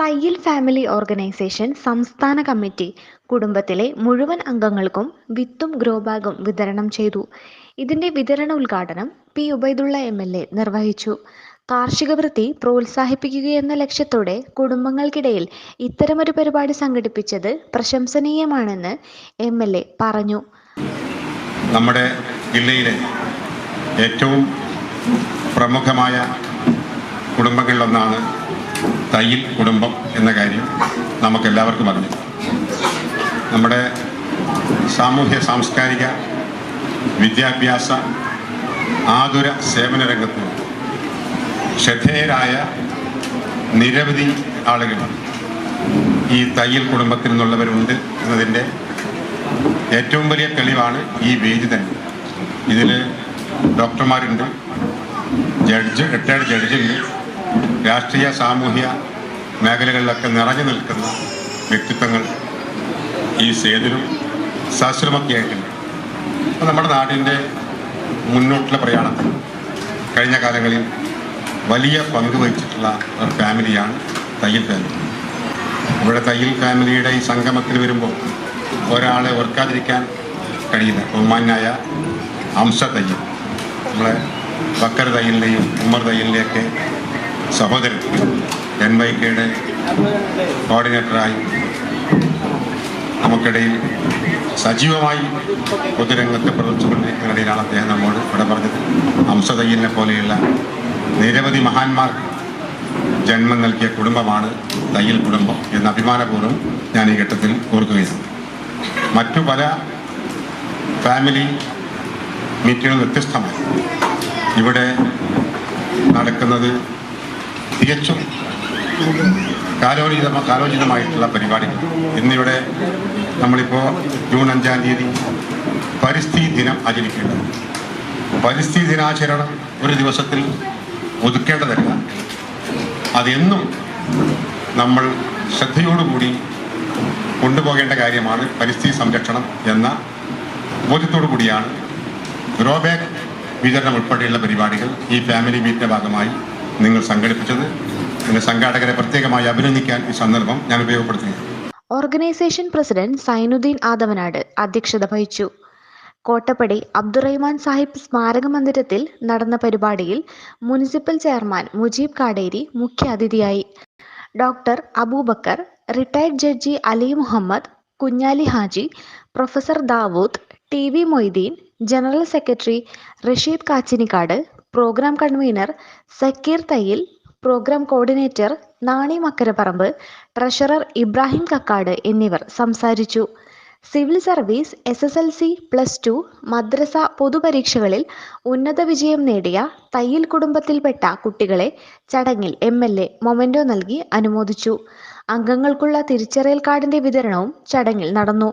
Thayyil family organisation സംസ്ഥാന committee കുടുംബത്തിലെ മുഴുവൻ അംഗങ്ങൾക്കും വിത്തും ഗ്രോബാഗും വിതരണം ചെയ്തു. ഇതിന്റെ വിതരണ ഉദ്ഘാടനം P Ubaidullah M L A നിർവഹിച്ചു. കാർഷിക വൃത്തി പ്രോത്സാഹിപ്പിക്കുകയെന്ന ലക്ഷ്യത്തോടെ കുടുംബങ്ങൾക്കിടയിൽ ഇത്തരമൊരു പരിപാടി സംഘടിപ്പിച്ചത് പ്രശംസനീയമാണെന്ന് എം എൽ എ പറഞ്ഞു. നമ്മുടെ ജില്ലയിലെ ഏറ്റവും പ്രമുഖമായ കുടുംബങ്ങളിലൊന്നാണ് തയ്യിൽ കുടുംബം എന്ന കാര്യം നമുക്കെല്ലാവർക്കും അറിഞ്ഞു നമ്മുടെ സാമൂഹ്യ സാംസ്കാരിക വിദ്യാഭ്യാസ ആതുര സേവന രംഗത്ത് ശ്രദ്ധേയരായ നിരവധി ആളുകൾ ഈ തയ്യൽ കുടുംബത്തിൽ നിന്നുള്ളവരുണ്ട് എന്നതിന്റെ ഏറ്റവും വലിയ തെളിവാണ് ഈ വേദി തന്നെ. ഇതിൽ ഡോക്ടർമാരുണ്ട് ജഡ്ജ് റിട്ടയർഡ് ജഡ്ജുണ്ട്. രാഷ്ട്രീയ സാമൂഹ്യ മേഖലകളിലൊക്കെ നിറഞ്ഞു നിൽക്കുന്ന വ്യക്തിത്വങ്ങൾ ഈ സേതുനും സഹസ്രമൊക്കെ ആയിട്ടുണ്ട്. അപ്പോൾ നമ്മുടെ നാടിന്റെ മുന്നോട്ടുള്ള പ്രയാണത്തിൽ കഴിഞ്ഞ കാലങ്ങളിൽ വലിയ പങ്ക് വഹിച്ചിട്ടുള്ള ഒരു ഫാമിലിയാണ് തയ്യൽ ഫാമിലി. ഇവിടെ തയ്യൽ ഫാമിലിയുടെ ഈ സംഗമത്തിൽ വരുമ്പോൾ ഒരാളെ ഓർക്കാതിരിക്കാൻ കഴിയില്ല. ബഹുമാനായ അംശ തയ്യൽ. നമ്മളെ ബക്കർ തയ്യലിന്റെയും ഉമ്മർ തയ്യലിന്റെയൊക്കെ സഹോദരൻ എൻ വൈ കെയുടെ കോർഡിനേറ്ററായി നമുക്കിടയിൽ സജീവമായി പൊതുരംഗത്ത് പ്രവർത്തിച്ചുകൊണ്ടിരിക്കുന്നതിനിടയിലാണ് അദ്ദേഹം നമ്മോട് ഇവിടെ പറഞ്ഞത്. അംസ തയ്യലിനെ പോലെയുള്ള നിരവധി മഹാന്മാർ ജന്മം നൽകിയ കുടുംബമാണ് തയ്യൽ കുടുംബം എന്ന അഭിമാനപൂർവം ഞാൻ ഈ ഘട്ടത്തിൽ ഓർക്കുകയാണ്. മറ്റു പല ഫാമിലി മീറ്റുകൾ വ്യത്യസ്തമായി ഇവിടെ നടക്കുന്നത് തികച്ചും കാലോചിത കാലോചിതമായിട്ടുള്ള പരിപാടികൾ. ഇന്നിവിടെ നമ്മളിപ്പോൾ ജൂൺ അഞ്ചാം തീയതി പരിസ്ഥിതി ദിനം ആചരിക്കേണ്ടത്. പരിസ്ഥിതി ദിനാചരണം ഒരു ദിവസത്തിൽ ഒതുക്കേണ്ടതല്ല. അതെന്നും നമ്മൾ ശ്രദ്ധയോടുകൂടി കൊണ്ടുപോകേണ്ട കാര്യമാണ് പരിസ്ഥിതി സംരക്ഷണം എന്ന ബോധ്യത്തോടു കൂടിയാണ് ഗ്രോ ബാഗ് വിതരണം ഉൾപ്പെടെയുള്ള പരിപാടികൾ ഈ ഫാമിലി മീറ്റിന്റെ ഭാഗമായി നിങ്ങൾ സംഘടിപ്പിച്ചത്. ഇതിന്റെ സംഘാടകരെ പ്രത്യേകമായി അഭിനന്ദിക്കാൻ ഈ സന്ദർഭം ഞാൻ ഉപയോഗപ്പെടുത്തുന്നു. ഓർഗനൈസേഷൻ പ്രസിഡന്റ് സൈനുദ്ദീൻ ആദവനാട് അധ്യക്ഷത വഹിച്ചു. കോട്ടപ്പടി അബ്ദുറഹ്മാൻ സാഹിബ് സ്മാരക മന്ദിരത്തിൽ നടന്ന പരിപാടിയിൽ മുനിസിപ്പൽ ചെയർമാൻ മുജീബ് കാടേരി മുഖ്യാതിഥിയായി doctor Abubakar retired judge Ali Muhammad Kunhali Haji professor Dawood T V Moideen general secretary Rasheed Kachinikkad programme convener Sakeer Thayyil programme coordinator Nani Makkaraparamba treasurer Ibrahim Kakkad എന്നിവർ സംസാരിച്ചു. Civil service S S L C plus two മദ്രസ പൊതുപരീക്ഷകളിൽ ഉന്നത വിജയം നേടിയ തയ്യിൽ കുടുംബത്തിൽപ്പെട്ട കുട്ടികളെ ചടങ്ങിൽ M L A memento നൽകി അനുമോദിച്ചു. അംഗങ്ങൾക്കുള്ള തിരിച്ചറിയൽ കാർഡിന്റെ വിതരണവും ചടങ്ങിൽ നടന്നു.